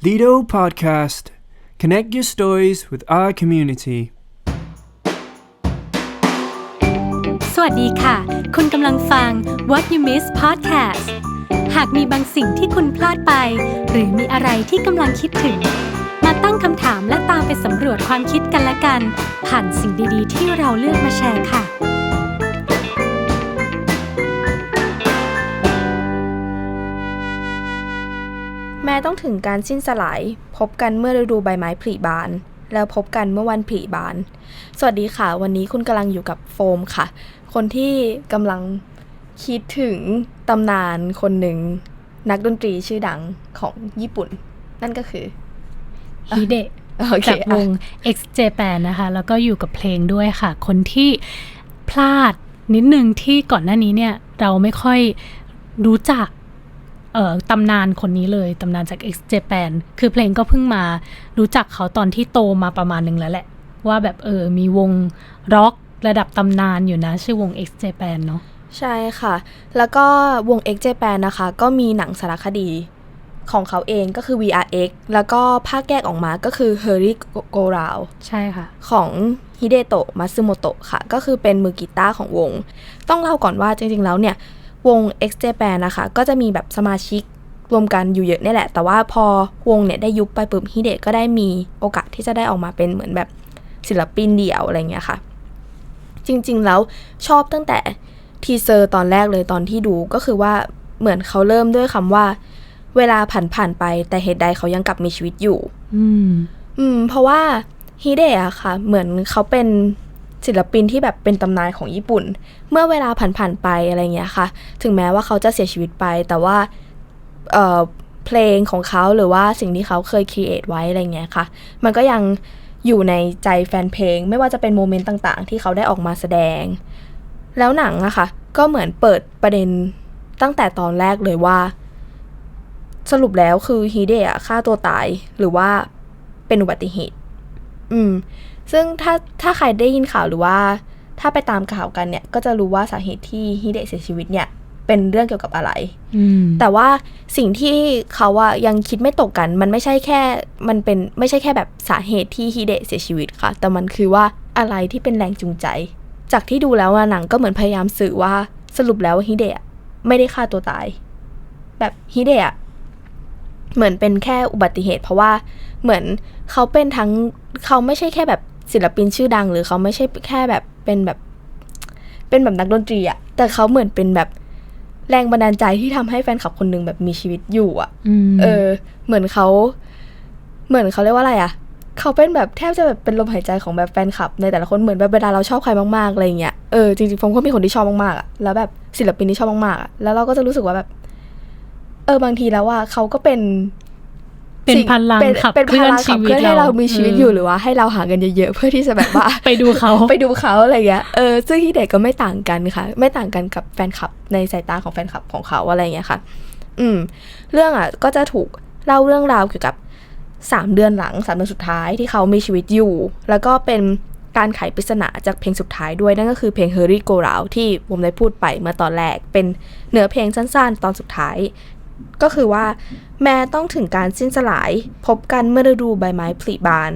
Lido Podcast. Connect your stories with our community. สวัสดีค่ะ คุณกำลังฟัง What You Miss Podcast หากมีบางสิ่งที่คุณพลาดไป หรือมีอะไรที่กำลังคิดถึง มาตั้งคำถามและตามไปสำรวจความคิดกันและกัน ผ่านสิ่งดีๆ ที่เราเลือกมาแชร์ค่ะ ต้องถึงการสิ้นสลาย พบกันเมื่อฤดูใบไม้ผลิบาน แล้วพบกันเมื่อวันผลิบาน สวัสดีค่ะ วันนี้คุณกำลังอยู่กับโฟมค่ะ คนที่กำลังคิดถึงตำนานคนหนึ่ง นักดนตรีชื่อดังของญี่ปุ่น นั่นก็คือฮิเดะโอเคจากวงอะ X Japan นะคะ แล้วก็อยู่กับเพลงด้วยค่ะ คนที่พลาดนิดนึงที่ก่อนหน้านี้เนี่ย เราไม่ค่อยรู้จัก เอ่อตำนานคนนี้เลย ตำนานจาก X Japan คือเพลงก็เพิ่งมารู้จักเขาตอนที่โตมาประมาณหนึ่งแล้วแหละ ว่าแบบเออมีวงร็อกระดับตำนานอยู่นะ ชื่อวง X Japan เนาะใช่ค่ะ แล้วก็วง X Japan นะคะ ก็มีหนังสารคดีของเขาเองก็คือ VRX แล้วก็ภาคแยกออกมาก็คือ Hurry Go Round ใช่ค่ะ ของฮิเดโตะมัตสึโมโตะค่ะ ก็คือเป็นมือกีตาร์ของวง ต้องเล่าก่อนว่าจริงๆแล้วเนี่ย วง X Japan นะคะ ก็จะมีแบบสมาชิกรวมกันอยู่เยอะนี่แหละ แต่ว่าพอวงเนี่ยได้ยุบไปปุ๊บฮิเดะก็ได้มีโอกาสที่จะได้ออกมาเป็นเหมือนแบบศิลปินเดี่ยวอะไรเงี้ยค่ะ จริงๆแล้วชอบตั้งแต่ทีเซอร์ตอนแรกเลยตอนที่ดูก็คือว่าเหมือนเขาเริ่มด้วยคำว่า เวลาผ่านผ่านๆไป แต่เหตุใดเขายังกลับมีชีวิตอยู่ อืม อืม เพราะว่าฮิเดะอะค่ะ เหมือนเขาเป็น ศิลปินที่แบบเป็นตำนานของญี่ปุ่น เมื่อเวลาผ่านๆไปอะไรเงี้ยค่ะ ถึงแม้ว่าเขาจะเสียชีวิตไป แต่ว่าเออเพลงของเขาหรือว่าสิ่งที่เขาเคยครีเอทไว้อะไรเงี้ยค่ะ มันก็ยังอยู่ในใจแฟนเพลง ไม่ว่าจะเป็นโมเมนต์ต่างๆ ที่เขาได้ออกมาแสดง แล้วหนังอะค่ะ ก็เหมือนเปิดประเด็นตั้งแต่ตอนแรกเลยว่า สรุปแล้วคือฮิเดะฆ่าตัวตายหรือว่าเป็นอุบัติเหตุ อืม ซึ่งถ้าถ้าใครได้ยินข่าวหรือว่า ถ้าไปตามข่าวกันเนี่ย ก็จะรู้ว่าสาเหตุที่ฮิเดะเสียชีวิตเนี่ย เป็นเรื่องเกี่ยวกับอะไรอืมแต่ว่าสิ่งที่เขาอะยังคิดไม่ตกกัน มันไม่ใช่แค่มันเป็นไม่ใช่แค่แบบสาเหตุที่ฮิเดะเสียชีวิตค่ะ แต่มันคือว่าอะไรที่เป็นแรงจูงใจ จากที่ดูแล้วอะหนังก็เหมือนพยายามสื่อว่าสรุปแล้วฮิเดะไม่ได้ฆ่าตัวตาย แบบฮิเดะเหมือนเป็นแค่อุบัติเหตุ เพราะว่าเหมือนเขาเป็นทั้งเขาไม่ใช่แค่แบบ ศิลปินชื่อดัง หรือเขาไม่ใช่แค่แบบเป็นแบบ เป็นแบบนักดนตรีอะแต่เขาเหมือนเป็นแบบแรงบันดาลใจที่ทำให้แฟนคลับคนหนึ่งแบบมีชีวิตอยู่อะอืมเออ เหมือนเขา เหมือนเขาเรียกว่าอะไรอะเขาเป็นแบบแทบจะแบบเป็นลมหายใจของแบบแฟนคลับ ในแต่ละคนเหมือนแบบเวลาเราชอบใครมากๆอะไรเงี้ยเออจริงๆผมก็มีคนที่ชอบมากๆอะแล้วแบบศิลปินที่ชอบมากๆอะแล้วเราก็จะรู้สึกว่าแบบ เออบางทีแล้วว่าเขาก็เป็น เป็นสิ่งพลังเป็นขับเป็นเคพลื่อนลังชีขับวิเคตลื่อนให้เรามีชีวิตเอยู่หรือว่าให้เราหาเงินเยอะๆเพื่อที่จะแบบว่าไปดูเขาไปดูเขาอะไรเงี้ยเออซึ่งที่เด็กก็ไม่ต่างกันค่ะ ไม่ต่างกันกับแฟนคลับในสายตาของแฟนคลับของเขาอะไรเงี้ยค่ะ อืม เรื่องอะก็จะถูกเล่าเรื่องราวเกี่ยวกับสามเดือนหลังสามเดือนสุดท้ายที่เขามีชีวิตอยู่ แล้วก็เป็นการไขปริศนาจากเพลงสุดท้ายด้วยนั่นก็คือเพลง Hurry Go Round ที่ผมได้พูดไปเมื่อตอนแรกเป็นเนื้อเพลงสั้นๆ ตอนสุดท้าย ก็คือว่า แม้ต้องถึงการสิ้นสลาย พบกันเมื่อฤดูใบไม้ผลิบาน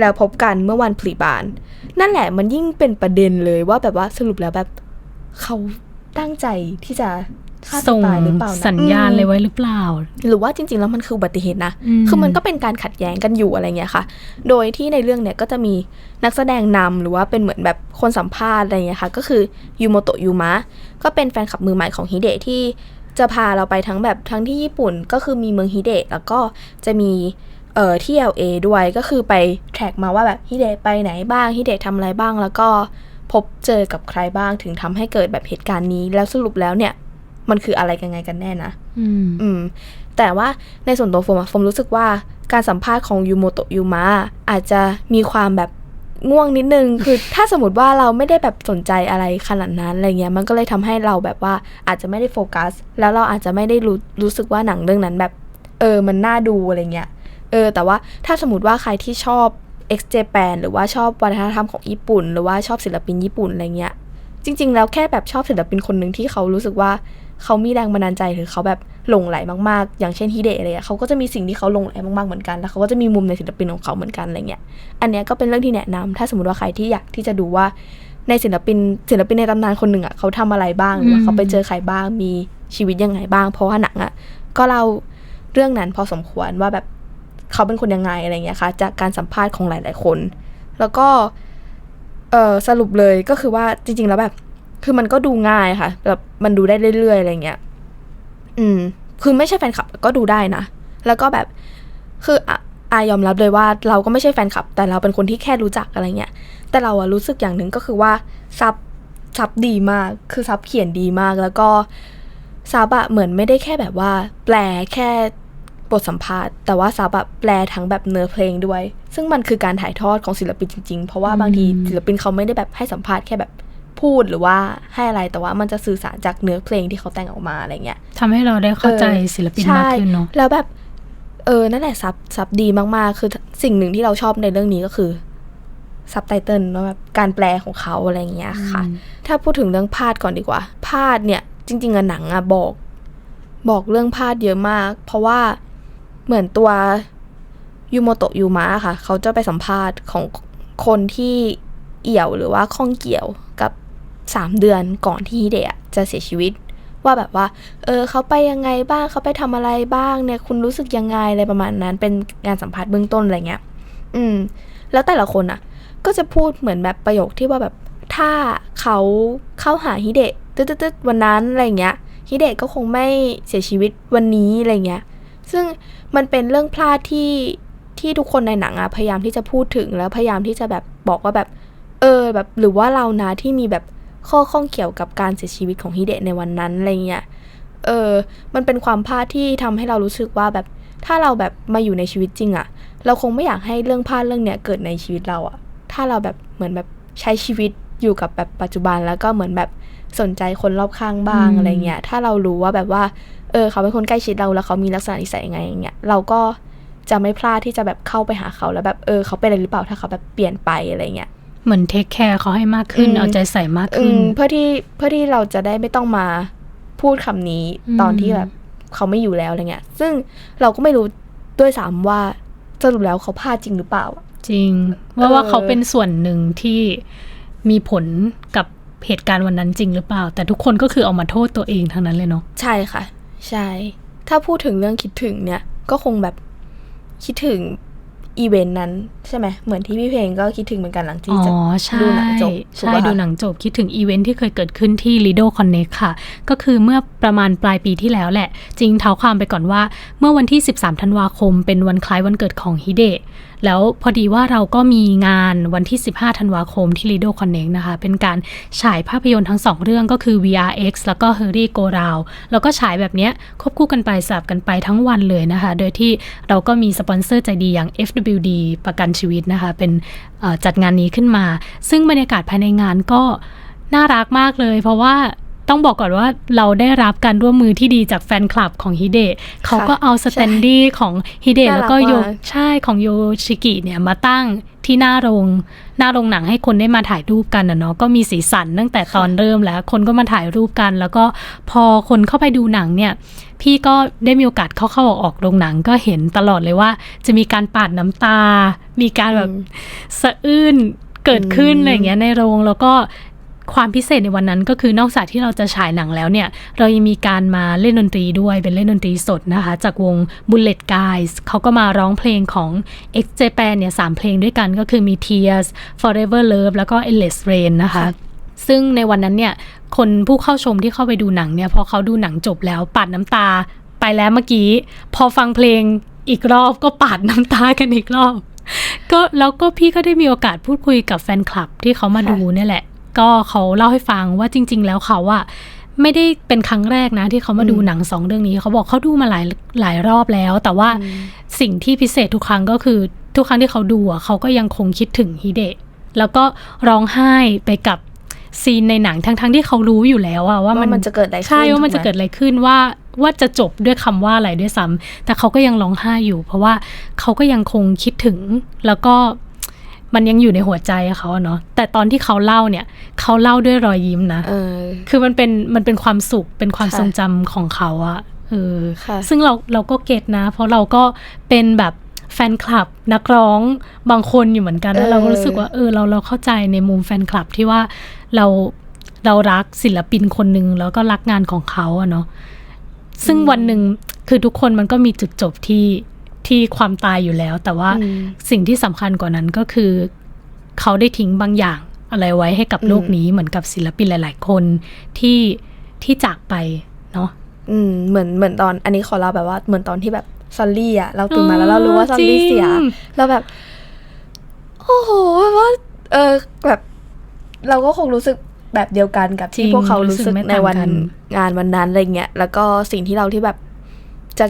แล้วพบกันเมื่อวันผลิบาน นั่นแหละมันยิ่งเป็นประเด็นเลยว่าแบบว่าสรุปแล้วแบบ เขาตั้งใจที่จะฆ่าตัวส่งตายหรือเปล่านะสัญญาณอืมเลยไว้หรือเปล่า หรือว่าจริง ๆ แล้วมันคืออุบัติเหตุนะอืมคือมันก็เป็นการขัดแย้งกันอยู่อะไรเงี้ยค่ะ โดยที่ในเรื่องเนี่ยก็จะมีนักแสดงนำหรือว่าเป็นเหมือนแบบคนสัมภาษณ์อะไรเงี้ยค่ะ ก็คือยูโมโตะยูมะก็เป็นแฟนคลับมือใหม่ของฮิเดะที่ จะพาเราไปทั้งแบบทั้งที่ญี่ปุ่นก็คือมีเมืองฮิเดะแล้วก็จะมีเอ่อที่ LA ด้วยก็คือไปแทร็กมาว่าแบบฮิเดะไปไหนบ้างฮิเดะทำอะไรบ้าง แล้วก็พบเจอกับใครบ้างถึงทำให้เกิดแบบเหตุการณ์นี้ แล้วสรุปแล้วเนี่ย มันคืออะไรกันไงกันแน่นะ อืม อืม แต่ว่าในส่วนตัวโฟมอะโฟมรู้สึกว่าการสัมภาษณ์ของยูโมโตะยูมะอาจจะมีความแบบ ง่วงนิดนึง คือถ้าสมมติว่าเราไม่ได้แบบสนใจอะไรขนาดนั้นอะไรเงี้ยมันก็เลยทำให้เราแบบว่าอาจจะไม่ได้โฟกัส แล้วเราอาจจะไม่ได้รู้รู้สึกว่าหนังเรื่องนั้นแบบ เออมันน่าดูอะไรเงี้ยเออ แต่ว่าถ้าสมมติว่าใครที่ชอบ X Japan หรือว่าชอบวัฒนธรรมของญี่ปุ่น หรือว่าชอบศิลปินญี่ปุ่นอะไรเงี้ยจริง ๆ แล้วแค่แบบชอบศิลปินคนหนึ่งที่เขารู้สึกว่า เขามีแรงบันดาลใจหรือเขาแบบหลงไหลมากๆ อย่างเช่นฮิเดะอะไรเงี้ยเขาก็จะมีสิ่งที่เขาหลงไหลมากๆเหมือนกัน แล้วเขาก็จะมีมุมในศิลปินของเขาเหมือนกันอะไรเงี้ย อันเนี้ยก็เป็นเรื่องที่แนะนำถ้าสมมติว่าใครที่อยากที่จะดูว่าในศิลปินศิลปินในตำนานคนหนึ่งอะเขาทำอะไรบ้างหรือว่าเขาไปเจอใครบ้างมีชีวิตยังไงบ้าง เพราะว่าหนังอะก็เล่าเรื่องนั้นพอสมควรว่าแบบเขาเป็นคนยังไงอะไรเงี้ยค่ะ จากการสัมภาษณ์ของหลาย ๆ คน แล้วก็เออสรุปเลยก็คือว่าจริง ๆ แล้วแบบ คือมันก็ดูง่ายค่ะแบบมันดูได้เรื่อยๆอะไรเงี้ย อืม คือไม่ใช่แฟนคลับก็ดูได้นะ แล้วก็แบบคืออะอายอมรับเลยว่าเราก็ไม่ใช่แฟนคลับ แต่เราเป็นคนที่แค่รู้จักอะไรเงี้ย แต่เราอะรู้สึกอย่างหนึ่งก็คือว่าซับซับดีมาก คือซับเขียนดีมาก แล้วก็ซับอะเหมือนไม่ได้แค่แบบว่า แปลแค่บทสัมภาษณ์ แต่ว่าซับอะแปลทั้งแบบเนื้อเพลงด้วย ซึ่งมันคือการถ่ายทอดของศิลปินจริงๆ เพราะว่าบางทีศิลปินเขาไม่ได้แบบให้สัมภาษณ์แค่แบบ พูดหรือว่าให้อะไรแต่ว่ามันจะสื่อสารจากเนื้อเพลงที่เขาแต่งออกมาอะไรเงี้ยทำให้เราได้เข้าใจศิลปินมากขึ้นเนาะใช่แล้วแบบ เออนั่นแหละซับซับดีมากๆ คือสิ่งหนึ่งที่เราชอบในเรื่องนี้ก็คือซับไตเติลว่าแบบการแปลของเขาอะไรอย่างเงี้ยค่ะ ถ้าพูดถึงเรื่องพาดก่อนดีกว่าพาดเนี่ย จริง ๆอะหนังอะบอก บอกเรื่องพาดเยอะมาก เพราะว่าเหมือนตัวยูโมโตะยูมะค่ะ เขาจะไปสัมภาษณ์ของคนที่เอี่ยวหรือว่าข้องเกี่ยวกับ สามเดือนก่อนที่ฮิเดะจะเสียชีวิต ว่าแบบว่า เออเขาไปยังไงบ้างเขาไปทำอะไรบ้างเนี่ยคุณรู้สึกยังไงอะไรประมาณนั้น เป็นงานสัมภาษณ์เบื้องต้นอะไรเงี้ย อืม แล้วแต่ละคนอะ ก็จะพูดเหมือนแบบประโยคที่ว่าแบบถ้าเขาเข้าหาฮิเดะตึ๊ดๆๆวันนั้นอะไรเงี้ยฮิเดะก็คงไม่เสียชีวิตวันนี้อะไรเงี้ย ซึ่งมันเป็นเรื่องพลาดที่ที่ทุกคนในหนังอะพยายามที่จะพูดถึงแล้วพยายามที่จะแบบบอกว่าแบบ เออแบบหรือว่าเรานะที่มีแบบ ข้อข้องเกี่ยวกับการเสียชีวิตของฮิเดะในวันนั้นอะไรเงี้ย เออ มันเป็นความพลาดที่ทำให้เรารู้สึกว่าแบบถ้าเราแบบมาอยู่ในชีวิตจริงอะเราคงไม่อยากให้เรื่องพลาดเรื่องเนี้ยเกิดในชีวิตเราอะถ้าเราแบบเหมือนแบบใช้ชีวิตอยู่กับแบบปัจจุบันแล้วก็เหมือนแบบสนใจคนรอบข้างบ้างอืมอะไรเงี้ย ถ้าเรารู้ว่าแบบว่า เออ เขาเป็นคนใกล้ชิดเราแล้วเขามีลักษณะนิสัยยังไงอย่างเงี้ย เราก็จะไม่พลาดที่จะแบบเข้าไปหาเขาแล้วแบบ เออ เขาเป็นอะไรหรือเปล่าถ้าเขาแบบเปลี่ยนไปอะไรเงี้ย เหมือนเทคแคร์เขาให้มากขึ้นอืมเอาใจใส่มากอืขึ้นมเพื่อที่เพื่อที่เราจะได้ไม่ต้องมาพูดคำนี้อืมตอนที่แบบเขาไม่อยู่แล้วอะไรเงี้ย ซึ่งเราก็ไม่รู้ด้วยซ้ำว่าสรุปแล้วเขาพลาดจริงหรือเปล่า จริง ว่าเออว่าเขาเป็นส่วนหนึ่งที่มีผลกับเหตุการณ์วันนั้นจริงหรือเปล่า แต่ทุกคนก็คือเอามาโทษตัวเองทั้งนั้นเลยเนาะใช่ค่ะ ใช่ ถ้าพูดถึงเรื่องคิดถึงเนี่ย ก็คงแบบคิดถึง อีเวนต์นั้นใช่ไหมเหมือนที่พี่เพลงก็คิดถึงเหมือนกันหลังที่อ๋อจะใช่ดูหนังจบถูกใช่ปะคะดูหนังจบคิดถึงอีเวนท์ที่เคยเกิดขึ้นที่ Lido Connect ค่ะ ก็คือเมื่อประมาณปลายปีที่แล้วแหละ จริงเท้าความไปก่อนว่า เมื่อวันที่ 13 ธันวาคม เป็นวันคล้ายวันเกิดของฮิเดะ แล้วพอดีว่าเราก็มีงานวันที่ 15 ธันวาคมที่ Lido Connect นะคะ เป็นการฉายภาพยนตร์ทั้งสองเรื่องก็คือ VRX แล้วก็ Hurry Go Round แล้วก็ฉายแบบเนี้ยควบคู่กันไปสลับกันไปทั้งวันเลยนะคะ โดยที่เราก็มีสปอนเซอร์ใจดีอย่าง FWD ประกันชีวิตนะคะ เป็นจัดงานนี้ขึ้นมา ซึ่งบรรยากาศภายในงานก็น่ารักมากเลย เพราะว่า ต้องบอกก่อนว่าเราได้รับการร่วมมือที่ดีจากแฟนคลับของฮิเดะเขาก็เอาสแตนดี้ของฮิเดะน่ารักแล้วก็โยมากใช่ของโยชิกิเนี่ยมาตั้งที่หน้าโรง หน้าโรงหนังให้คนได้มาถ่ายรูปกันนะเนาะก็มีสีสันตั้งแต่ตอนเริ่มแล้ว คนก็มาถ่ายรูปกัน แล้วก็พอคนเข้าไปดูหนังเนี่ย พี่ก็ได้มีโอกาสเข้าเข้าออกออกโรงหนังก็เห็นตลอดเลยว่า จะมีการปาดน้ำตา มีการแบบสะอื้นเกิดขึ้นอืมอะไรอย่างเงี้ยในโรงแล้วก็ ความพิเศษในวันนั้นก็คือนอกจากที่เราจะฉายหนังแล้วเนี่ย เรายังมีการมาเล่นดนตรีด้วยเป็นเล่นดนตรีสดนะคะ จากวง Bullet Guys เขาก็มาร้องเพลงของ X Japan เนี่ยสามเพลงด้วยกันก็คือมี Tears Forever Love แล้วก็ Endless Rain นะคะซึ่งในวันนั้นเนี่ย คนผู้เข้าชมที่เข้าไปดูหนังเนี่ย พอเขาดูหนังจบแล้วปาดน้ำตาไปแล้วเมื่อกี้ พอฟังเพลงอีกรอบก็ปาดน้ำตากันอีกรอบ ก็แล้วก็พี่ก็ได้มีโอกาสพูดคุยกับแฟนคลับที่เขามาค่ะดูเนี่ยแหละ ก็เขาเล่าให้ฟังว่าจริง ๆ แล้วเขาอะไม่ได้เป็นครั้งแรกนะ ที่เขามาดูหนังสองเรื่องนี้ เขาบอกเขาดูมาหลายหลายรอบแล้ว แต่ว่าสิ่งที่พิเศษทุกครั้งก็คือ ทุกครั้งที่เขาดูอะเขาก็ยังคงคิดถึงฮิเดะแล้วก็ร้องไห้ไปกับซีนในหนังทั้งๆที่เขารู้อยู่แล้วอะว่าว่ามันมันจะเกิดอะไรขึ้นใช่ว่ามันถูจะไหเกิดอะไรขึ้นว่าว่าจะจบด้วยคำว่าอะไรด้วยซ้ำแต่เขาก็ยังร้องไห้อยู่ เพราะว่าเขาก็ยังคงคิดถึงแล้วก็ มันยังอยู่ในหัวใจเขาอะเนาะแต่ตอนที่เขาเล่าเนี่ย เขาเล่าด้วยรอยยิ้มนะเออคือมันเป็นมันเป็นความสุขเป็นความค่ะทรงจำของเขาอะเออค่ะซึ่งเราเราก็เก็ตนะ เพราะเราก็เป็นแบบแฟนคลับนักร้องบางคนอยู่เหมือนกันแล้วเออเราก็รู้สึกว่าเออเราเราเข้าใจในมุมแฟนคลับที่ว่าเราเรารักศิลปินคนหนึ่งแล้วก็รักงานของเขาอะเนาะซึ่งวันหนึ่งคือทุกคนมันก็มีจุดจบที่ ที่ความตายอยู่แล้ว แต่ว่าอืมสิ่งที่สำคัญกว่านั้นก็คือ เขาได้ทิ้งบางอย่างอะไรไว้ให้กับอืมโลกนี้เหมือนกับศิลปินหลาย ๆ คนที่ที่จากไปเนาะอืมเหมือนเหมือนตอนอันนี้ขอเล่าแบบว่าเหมือนตอนที่แบบซอลลี่อะเราตื่นมาแล้วเรารู้ว่าซอลลี่เสียจริงเราแบบ โอ้โหแบบว่า เออแบบ เราก็คงรู้สึกแบบเดียวกันกับจริที่งพวกเขารู้สึกรู้สึกไม่ในวันต่างกันงานวันนั้นอะไรเงี้ยแล้วก็สิ่งที่เราที่แบบจะ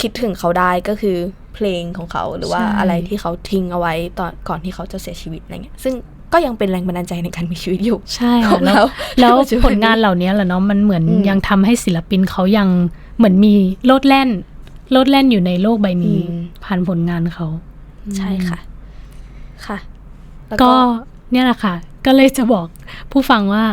คิดถึงเขาได้ก็คือ เพลงของเขาหรือว่าใช่อะไรที่เขาทิ้งเอาไว้ตอนก่อนที่เขาจะเสียชีวิตอะไรเงี้ยซึ่งก็ยังเป็นแรงบันดาลใจในการมีชีวิตอยู่ ใช่ของค่ะแล้วเราแล้วปัจจุบันผลงานเหล่านี้แหละเนาะมันเหมือนอืมยังทำให้ศิลปินเขายังเหมือนมีโลดแล่น โลดแล่นอยู่ในโลกใบนี้ ผ่านผลงานเขา ใช่ค่ะ ค่ะแล้วก็เนี่ยแหละค่ะ ก็เลยจะบอกผู้ฟังว่า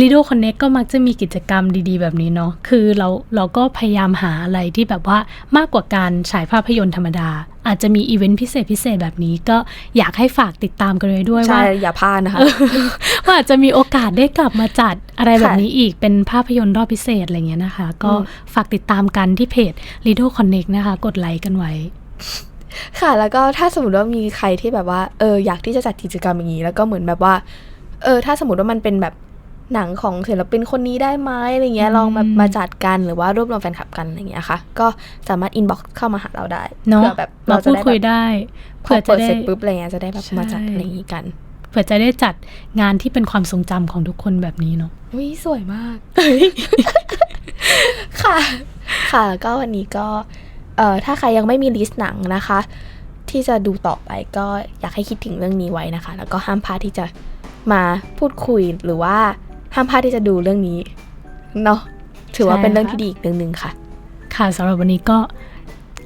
Lido Connect ก็มักจะมีกิจกรรมดีๆ แบบนี้เนาะ คือเราเราก็พยายามหาอะไรที่แบบว่ามากกว่าการฉายภาพยนตร์ธรรมดา อาจจะมีอีเวนต์พิเศษพิเศษแบบนี้ก็อยากให้ฝากติดตามกันไว้ด้วยใช่ว่า อย่าพลาดนะคะว่าอาจจะมีโอกาสได้กลับมาจัดอะไรแบบค่ะนี้อีกเป็นภาพยนตร์รอบพิเศษอะไรเงี้ยนะคะ ก็อืมฝากติดตามกันที่เพจ Lido Connect นะคะ กดไลค์กันไว้ค่ะ แล้วก็ถ้าสมมติว่ามีใครที่แบบว่าเอออยากที่จะจัดกิจกรรมอย่างนี้ แล้วก็เหมือนแบบว่าเออถ้าสมมติว่ามันเป็นแบบ หนังของศิลปินคนนี้ได้ไหมอะไรเงี้ยอืมลองมามาจัดกันหรือว่ารวบรวมแฟนคลับกันอะไรเงี้ยค่ะ ก็สามารถอินบ็อกซ์เข้ามาหาเราได้เนาะเผื่อแบบมาเราจะพูดได้คุยแบบได้พอเผื่อจะเปิดได้เสร็จปุ๊บอะไรเงี้ยจะได้แบบใช่มาจัดอะไรอย่างงี้กันเผื่อจะได้จัดงานที่เป็นความทรงจำของทุกคนแบบนี้เนาะวิสวยมาก ค่ะ ค่ะ ก็วันนี้ก็ เอ่อ ถ้าใครยังไม่มีลิสต์หนังนะคะ ที่จะดูต่อไปก็อยากให้คิดถึงเรื่องนี้ไว้นะคะ แล้วก็ห้ามพลาดที่จะมาพูดคุยหรือว่า ห้ามพลาดที่จะดูเรื่องนี้เนาะถือว่าใช่เป็นเรื่องค่ะที่ดีอีกเรื่องหนึ่งค่ะ ค่ะสำหรับวันนี้ก็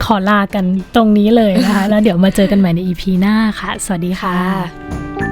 ขอลากันตรงนี้เลยนะคะ แล้วเดี๋ยวมาเจอกันใหม่ใน EP หน้าค่ะ สวัสดีค่ะค่ะ